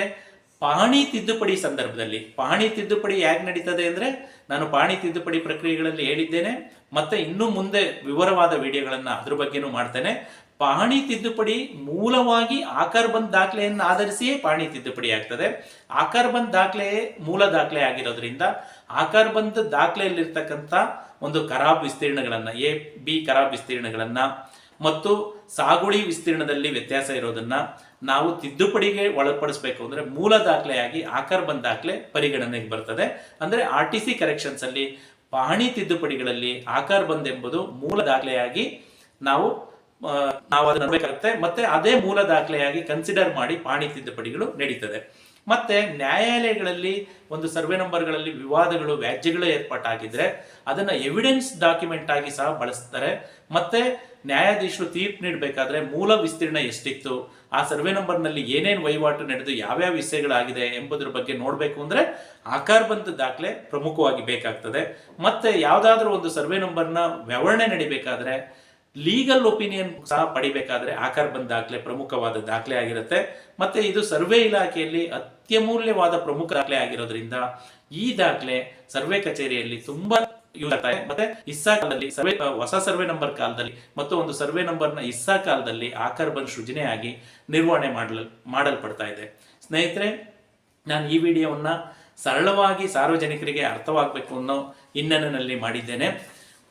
ಪಹಣಿ ತಿದ್ದುಪಡಿ ಸಂದರ್ಭದಲ್ಲಿ ಪಹಣಿ ತಿದ್ದುಪಡಿ ಹೇಗೆ ನಡೀತದೆ ಅಂದರೆ ನಾನು ಪಹಣಿ ತಿದ್ದುಪಡಿ ಪ್ರಕ್ರಿಯೆಗಳಲ್ಲಿ ಹೇಳಿದ್ದೇನೆ, ಮತ್ತೆ ಇನ್ನು ಮುಂದೆ ವಿವರವಾದ ವಿಡಿಯೋಗಳನ್ನ ಅದ್ರ ಬಗ್ಗೆನೂ ಮಾಡ್ತೇನೆ. ಪಹಣಿ ತಿದ್ದುಪಡಿ ಮೂಲವಾಗಿ ಆಕಾರ ಬಂದ್ ದಾಖಲೆಯನ್ನು ಆಧರಿಸಿಯೇ ಪಹಣಿ ತಿದ್ದುಪಡಿ ಆಗ್ತದೆ. ಆಕಾರ ಬಂದ್ ದಾಖಲೆಯೇ ಮೂಲ ದಾಖಲೆ ಆಗಿರೋದ್ರಿಂದ ಆಕಾರ ಬಂದ್ ದಾಖಲೆಯಲ್ಲಿರ್ತಕ್ಕಂಥ ಒಂದು ಖರಾಬ್ ವಿಸ್ತೀರ್ಣಗಳನ್ನು, ಎ, ಬಿ ಖರಾಬ್ ವಿಸ್ತೀರ್ಣಗಳನ್ನು ಮತ್ತು ಸಾಗುವಳಿ ವಿಸ್ತೀರ್ಣದಲ್ಲಿ ವ್ಯತ್ಯಾಸ ಇರೋದನ್ನ ನಾವು ತಿದ್ದುಪಡಿಗೆ ಒಳಪಡಿಸಬೇಕು ಅಂದ್ರೆ ಮೂಲ ದಾಖಲೆಯಾಗಿ ಆಕರ್ ಬಂದ್ ದಾಖಲೆ ಪರಿಗಣನೆಗೆ ಬರ್ತದೆ. ಅಂದ್ರೆ ಆರ್ ಟಿ ಸಿ ಕರೆಕ್ಷನ್ಸ್ ಅಲ್ಲಿ ಪಹಣಿ ತಿದ್ದುಪಡಿಗಳಲ್ಲಿ ಆಕಾರ ಬಂದ್ ಎಂಬುದು ಮೂಲ ದಾಖಲೆಯಾಗಿ ನಾವು ನಾವು ಅದನ್ನ ನೋಡ್ಬೇಕಾಗುತ್ತೆ. ಮತ್ತೆ ಅದೇ ಮೂಲ ದಾಖಲೆಯಾಗಿ ಕನ್ಸಿಡರ್ ಮಾಡಿ ಪಾಣಿ ತಿದ್ದುಪಡಿಗಳು ನಡೀತದೆ. ಮತ್ತೆ ನ್ಯಾಯಾಲಯಗಳಲ್ಲಿ ಒಂದು ಸರ್ವೆ ನಂಬರ್ಗಳಲ್ಲಿ ವಿವಾದಗಳು, ವ್ಯಾಜ್ಯಗಳು ಏರ್ಪಾಟಾಗಿದ್ರೆ ಅದನ್ನ ಎವಿಡೆನ್ಸ್ ಡಾಕ್ಯುಮೆಂಟ್ ಆಗಿ ಸಹ ಬಳಸ್ತಾರೆ. ಮತ್ತೆ ನ್ಯಾಯಾಧೀಶರು ತೀರ್ಪು ನೀಡಬೇಕಾದ್ರೆ ಮೂಲ ವಿಸ್ತೀರ್ಣ ಎಷ್ಟಿತ್ತು, ಆ ಸರ್ವೆ ನಂಬರ್ನಲ್ಲಿ ಏನೇನು ವಹಿವಾಟು ನಡೆದು ಯಾವ್ಯಾವ ವಿಷಯಗಳಾಗಿದೆ ಎಂಬುದ್ರ ಬಗ್ಗೆ ನೋಡಬೇಕು ಅಂದ್ರೆ ಆಕಾರ ಬಂದ ದಾಖಲೆ ಪ್ರಮುಖವಾಗಿ ಬೇಕಾಗ್ತದೆ. ಮತ್ತೆ ಯಾವುದಾದ್ರೂ ಒಂದು ಸರ್ವೆ ನಂಬರ್ನ ವಿವರಣೆ ನಡಿಬೇಕಾದ್ರೆ ಲೀಗಲ್ ಒಪಿನಿಯನ್ ಸಹ ಪಡಿಬೇಕಾದ್ರೆ ಆಕಾರ್ ಬಂದ್ ದಾಖಲೆ ಪ್ರಮುಖವಾದ ದಾಖಲೆ ಆಗಿರುತ್ತೆ. ಮತ್ತೆ ಇದು ಸರ್ವೆ ಇಲಾಖೆಯಲ್ಲಿ ಅತ್ಯಮೂಲ್ಯವಾದ ಪ್ರಮುಖ ದಾಖಲೆ ಆಗಿರೋದ್ರಿಂದ ಈ ದಾಖಲೆ ಸರ್ವೆ ಕಚೇರಿಯಲ್ಲಿ ತುಂಬಾ ಯೂಸ್ ಆಗ್ತಾ ಮತ್ತೆ ಇಸ್ಸಾ ಕಾಲದಲ್ಲಿ ಸರ್ವೆ, ಹೊಸ ಸರ್ವೆ ನಂಬರ್ ಕಾಲದಲ್ಲಿ ಮತ್ತು ಒಂದು ಸರ್ವೆ ನಂಬರ್ನ ಇಸ್ಸಾ ಕಾಲದಲ್ಲಿ ಆಕಾರ್ ಬಂದ್ ಸೃಜನೆಯಾಗಿ ನಿರ್ವಹಣೆ ಮಾಡಲ್, ಮಾಡಲ್ಪಡ್ತಾ ಇದೆ. ಸ್ನೇಹಿತರೆ, ನಾನು ಈ ವಿಡಿಯೋವನ್ನ ಸರಳವಾಗಿ ಸಾರ್ವಜನಿಕರಿಗೆ ಅರ್ಥವಾಗಬೇಕು ಅನ್ನೋ ಹಿನ್ನೆಲೆಯಲ್ಲಿ ಮಾಡಿದ್ದೇನೆ.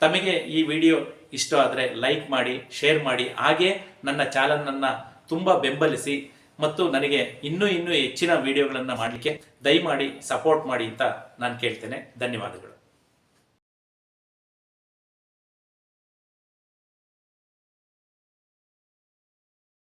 ತಮಗೆ ಈ ವಿಡಿಯೋ ಇಷ್ಟ ಆದರೆ ಲೈಕ್ ಮಾಡಿ ಶೇರ್ ಮಾಡಿ. ಹಾಗೆ ನನ್ನ ಚಾನಲನ್ನು ತುಂಬ ಬೆಂಬಲಿಸಿ ಮತ್ತು ನನಗೆ ಇನ್ನೂ ಇನ್ನೂ ಹೆಚ್ಚಿನ ವಿಡಿಯೋಗಳನ್ನು ಮಾಡಲಿಕ್ಕೆ ದಯಮಾಡಿ ಸಪೋರ್ಟ್ ಮಾಡಿ ಅಂತ ನಾನು ಕೇಳ್ತೇನೆ. ಧನ್ಯವಾದಗಳು.